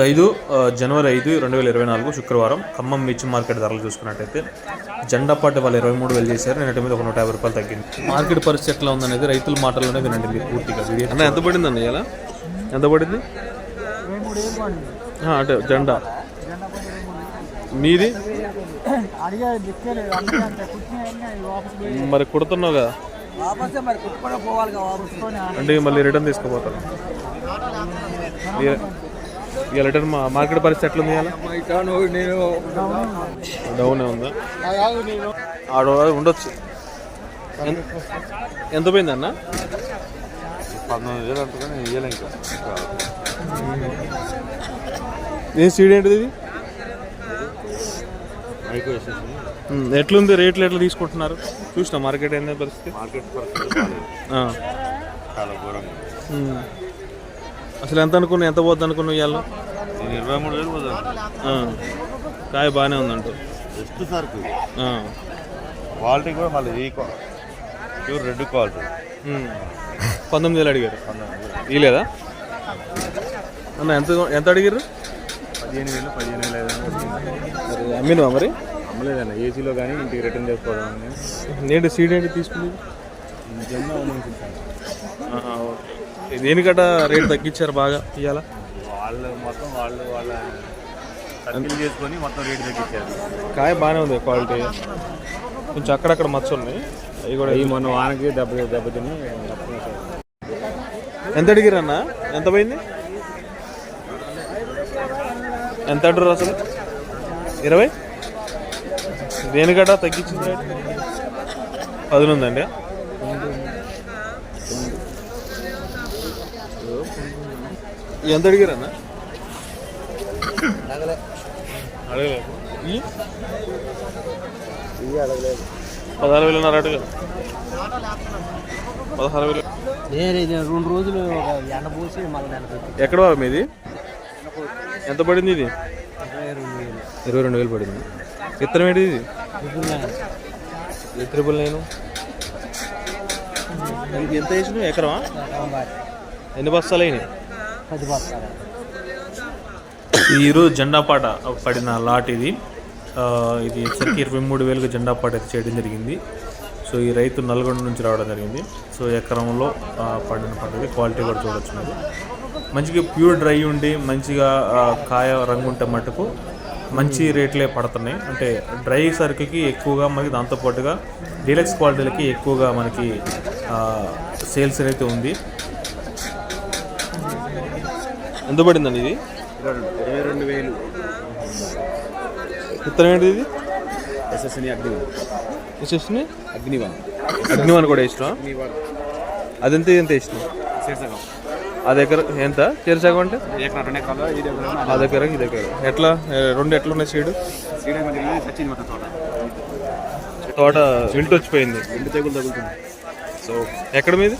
ఈరోజు ఐదు జనవరి ఐదు రెండు వేల ఇరవై నాలుగు శుక్రవారం ఖమ్మం మిర్చి మార్కెట్ ధరలు చూసుకున్నట్టయితే జెండాపాటి వాళ్ళు ఇరవై మూడు వేలు చేశారు. నిన్నటి మీద ఒక నూట యాభై రూపాయలు తగ్గింది. మార్కెట్ పరిస్థితి ఎట్లా ఉందనేది రైతుల మాటల్లోనే వినండి మీరు పూర్తిగా వీడియో అన్న ఎంత పడింది అన్న ఇలా ఎంత పడింది? ఆ, అంటే జెండా. మీది? మరి కుడుతున్నావు కదా. అంటే మళ్ళీ రిటర్న్ తీసుకుపోతాను ఇక రిటర్న్ మా మార్కెట్ పరిస్థితి ఎట్లుంది డౌన్ ఉందా? ఆడ ఉండొచ్చు. ఎంత- పోయింది అన్న? పంతొమ్మిది వేలు ఇయ్యలే ఇంకా. ఏ సీడ్ ఏంటిది ఇది? మైకో ఎట్లుంది రేట్లు ఎట్లా తీసుకుంటున్నారు? చూసిన మార్కెట్ ఏంది పరిస్థితి? మార్కెట్ పరిస్థితి. చాలా ఘోరంగా. అసలు ఎంత అనుకున్నావు ఎంత పోద్ది అనుకున్నావు ఇవాళ నేను ఇరవై మూడు వేలు పోతాను ఆ. కాయ బాగానే ఉందంటూ. బెస్ట్ సరుకు ఆ. క్వాలిటీ కూడా మళ్ళీ ఈ క్వా- ప్యూర్ రెడ్ క్వాలిటీ ఉమ్. పంతొమ్మిది వేలు అడిగారు. ఇలేదా అన్న ఎంత ఎంత అడిగారు పదిహేను వేలు పదిహేను వేలు ఐదు మరి అమ్మినవా మరి? అమ్మలేదన్న ఏసీలో కానీ ఇంటికి రిటర్న్ చేసుకోవడం ఏంటి సీడ్ ఏంటి ఆహా, ఓకే. దేనికట రేట్ తగ్గించారు బాగా ఇవాళ వాళ్ళు మొత్తం వాళ్ళు వాళ్ళ సర్కిల్ చేసుకొని మొత్తం రేట్ తగ్గించారు. కాయ బాగానే ఉంది క్వాలిటీ కొంచెం అక్కడక్కడ మచ్చ ఉన్నాయి. అవి కూడా ఈ మొన్న వానకి దెబ్బ దెబ్బతిని ఎంత అడిగారు అన్న ఎంత పోయింది? ఎంత అంటారు అసలు? ఇరవై? దేనికట తగ్గించింది పదునుందండి. ఎంత అడిగారు అన్న అడగలేదు. ఈ? పదహారు వేలున్నర అడుగు పదహారు వేలు. రెండు రోజులు ఒక ఎండ పోసి మళ్ళీ ఎక్కడ బాబు మీది? ఎంత పడింది ఇది? ఇరవై రెండు వేలు. పడింది. విత్తనం ఏంటి ఇది? త్రిపుల్ నేను? ఎంత వేసినావు? ఎకరమా? ఎన్ని బస్తాలు అయినాయి? పది బస్తాలు. ఈరోజు జెండా పాట పడిన లాట్ ఇది. ఇది వచ్చరికి ఇరవై మూడు వేలకు జెండా పాట చేయడం జరిగింది. సో ఈ రైతు నల్గొండ నుంచి రావడం జరిగింది. సో ఎకరంలో పడిన పంట ఇది. క్వాలిటీ కూడా చూడొచ్చు మీరు. మంచిగా ప్యూర్ డ్రై ఉండి మంచిగా కాయ రంగు ఉంటే మటుకు మంచి రేట్లే పడుతున్నాయి. అంటే డ్రై సరుకుకి ఎక్కువగా మనకి దాంతోపాటుగా డీలక్స్ క్వాలిటీలకి ఎక్కువగా మనకి సేల్స్ అయితే ఉంది. ఎంత పడిందండి ఇది? ఇరవై రెండు వేలు. విత్తనం ఏంటిది ఇది? ఎస్ఎస్ని అగ్ని వచ్చేసింది అగ్నివన్. అగ్నివాన్ కూడా ఇష్టం అదెంత ఎంత ఇష్టం? శీర్షకం ఆ దగ్గర ఎంత? చేర్చాక అంటే? ఎక్కడ రెండే కాలం ఈ దగ్గర ఆ దగ్గర ఈ దగ్గర ఎట్లా? రెండు ఎట్లా ఉన్నాయి సీడు తోట. తోట విల్ట్ వచ్చిపోయింది. తెగులు తగులుతుంది సో ఎక్కడ మీది?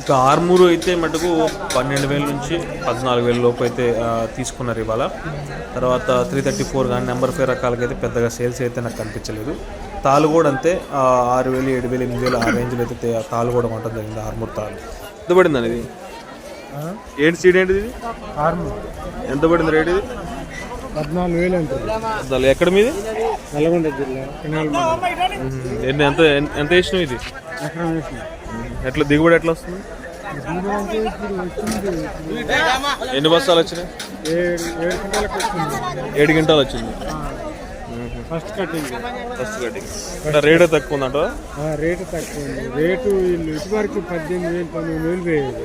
ఇక ఆర్మూరు అయితే మటుకు పన్నెండు వేల నుంచి పద్నాలుగు వేల లోపు అయితే తీసుకున్నారు ఇవాళ. తర్వాత త్రీ థర్టీ ఫోర్ కానీ నెంబర్ ఫైవ్ రకాలకైతే పెద్దగా సేల్స్ అయితే నాకు కనిపించలేదు. తాలు కూడా అంతే ఆరు వేలు ఏడు వేలు ఎనిమిది వేలు ఆ రేంజ్లో అయితే తాలు కూడా ఉంటుంది జరిగింది ఆర్మూర్ తాలు ఎంత పడింది ఇది ఏంటి సీడ్ ఏంటిది? ఇది ఆర్మూర్. ఎంత పడింది రేట్ ఇది? పద్నాలుగు వేలు అంటారు ఎక్కడ మీది? నల్గొండ జిల్లా. ఎన్ని ఎంత ఎంత వేసినావు ఇది? వేసిన. ఎట్లా దిగుబడి ఎట్లా వస్తుంది? ఎన్ని బస్తాలు వచ్చినాయి? ఏడు గంటలు వచ్చింది. First cutting. First cutting. అంటే రేట్ తక్కువ ఉందంట రేటు తక్కువ ఉంది. రేటు వీళ్ళు ఇటువరకు పద్దెనిమిది వేలు పంతొమ్మిది వేలు పోయేది